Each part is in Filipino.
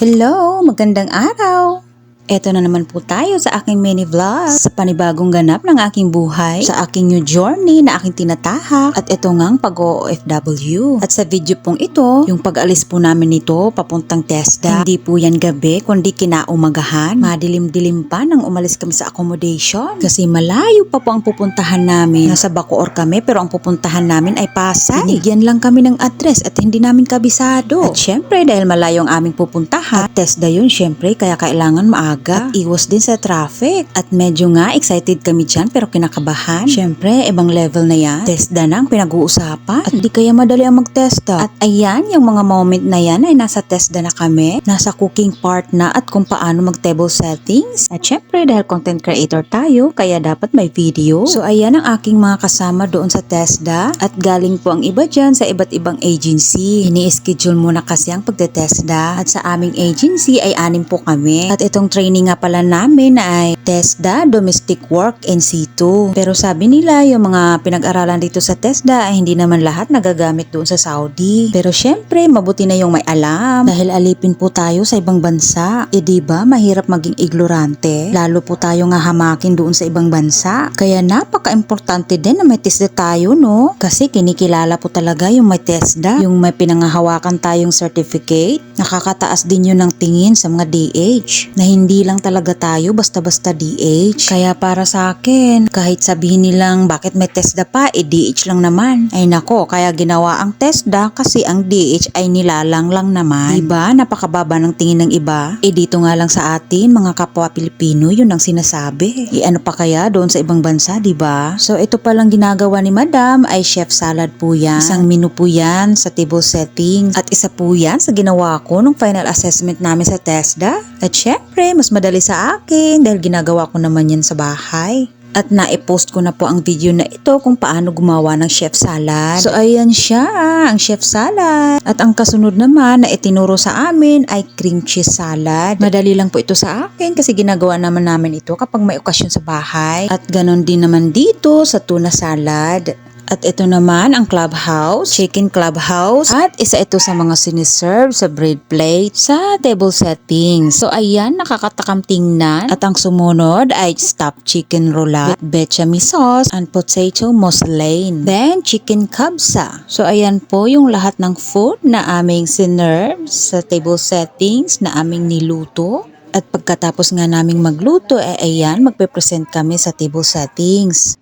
Hello! Magandang araw! Eto na naman po tayo sa aking mini vlog sa panibagong ganap ng aking buhay, sa aking new journey na aking tinatahak at ito ngang pag-OFW. At sa video pong ito, yung pag-alis po namin nito papuntang TESDA, hindi po yan gabi kundi kinaumagahan. Madilim-dilim pa nang umalis kami sa accommodation kasi malayo pa po ang pupuntahan namin. Nasa Bacoor kami pero ang pupuntahan namin ay Pasay. Binigyan lang kami ng address at hindi namin kabisado. At syempre dahil malayo ang aming pupuntahan, at TESDA yun syempre kaya kailangan maaga at iwas din sa traffic. At medyo nga excited kami dyan pero kinakabahan. Syempre, ibang level na yan. TESDA na ang pinag-uusapan. At di kaya madali ang mag-TESDA. At ayan, yung mga moment na yan ay nasa TESDA na kami. Nasa cooking part na at kung paano mag-table settings. At syempre, dahil content creator tayo, kaya dapat may video. So ayan ang aking mga kasama doon sa TESDA. At galing po ang iba dyan sa iba't ibang agency. Ini-schedule muna kasi ang pagte-TESDA. At sa aming agency ay anim po kami. At itong training nga pala namin ay TESDA Domestic Work NC2. Pero sabi nila yung mga pinag-aralan dito sa TESDA ay hindi naman lahat nagagamit doon sa Saudi. Pero syempre, mabuti na yung may alam. Dahil alipin po tayo sa ibang bansa. E di ba mahirap maging ignorante? Lalo po tayo nga hamakin doon sa ibang bansa. Kaya napaka-importante din na may TESDA tayo, no? Kasi kinikilala po talaga yung may TESDA. Yung may pinangahawakan tayong certificate. Nakakataas din yun ng tingin sa mga DH. Na hindi lang talaga tayo basta-basta DH. Kaya para sa akin, kahit sabihin nilang bakit may TESDA pa, eh DH lang naman. Ay nako, kaya ginawa ang TESDA kasi ang DH ay nilalang lang naman. Diba? Napakababa ng tingin ng iba. Eh dito nga lang sa atin, mga kapwa Pilipino, yun ang sinasabi. Eh ano pa kaya doon sa ibang bansa, diba? So ito palang ginagawa ni Madam ay chef salad po yan. Isang menu po yan sa table settings. At isa po yan sa ginawa ko nung final assessment namin sa TESDA. At syempre, mas madali sa akin dahil ginagawa ko naman yan sa bahay. At na-post ko na po ang video na ito kung paano gumawa ng chef salad. So ayan siya, ang chef salad. At ang kasunod naman na itinuro sa amin ay cream cheese salad. Madali lang po ito sa akin kasi ginagawa naman namin ito kapag may okasyon sa bahay. At ganon din naman dito sa tuna salad. At ito naman ang clubhouse, chicken clubhouse. At isa ito sa mga siniserve sa bread plate sa table setting. So ayan, nakakatakam tingnan. At ang sumunod ay stuffed chicken rolla with bechamel sauce and potato mousseline. Then chicken kabsa. So ayan po yung lahat ng food na aming sinerve sa table settings na aming niluto. At pagkatapos nga naming magluto, eh ayan, magpe-present kami sa table settings.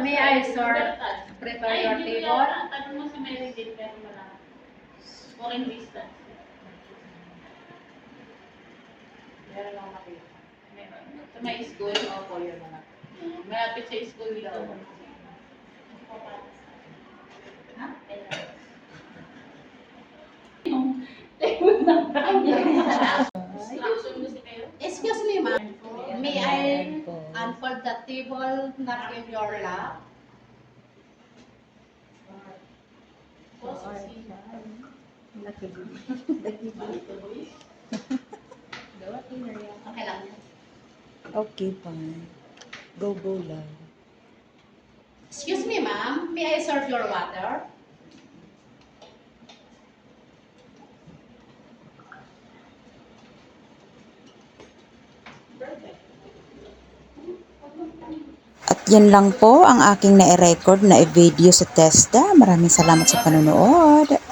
May I, sir, prepare your table? Tanong mo si Mary din, pero wala. Foreign visa. Meron ako makita. Meron. Sa may school, opo, yun na. Malapit sa school dito. Instruction mo si? Excuse me, ma'am. May I unfold the table not in your lap? Okay fine. Go, go lang. Excuse me, ma'am. May I serve your water? At yan lang po ang aking na-record na video sa TESDA. Maraming salamat sa panonood.